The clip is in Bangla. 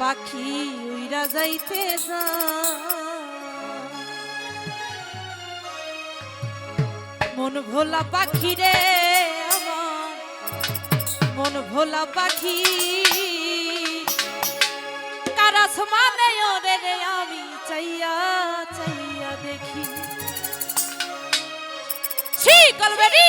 পাখি উইরা যাইতে যা। মন ভোলা পাখি রে আমার, মন ভোলা পাখি। কারাস মানে ওরে রে আমি চাইয়া চাইয়া দেখি। ছি, কলবেরি!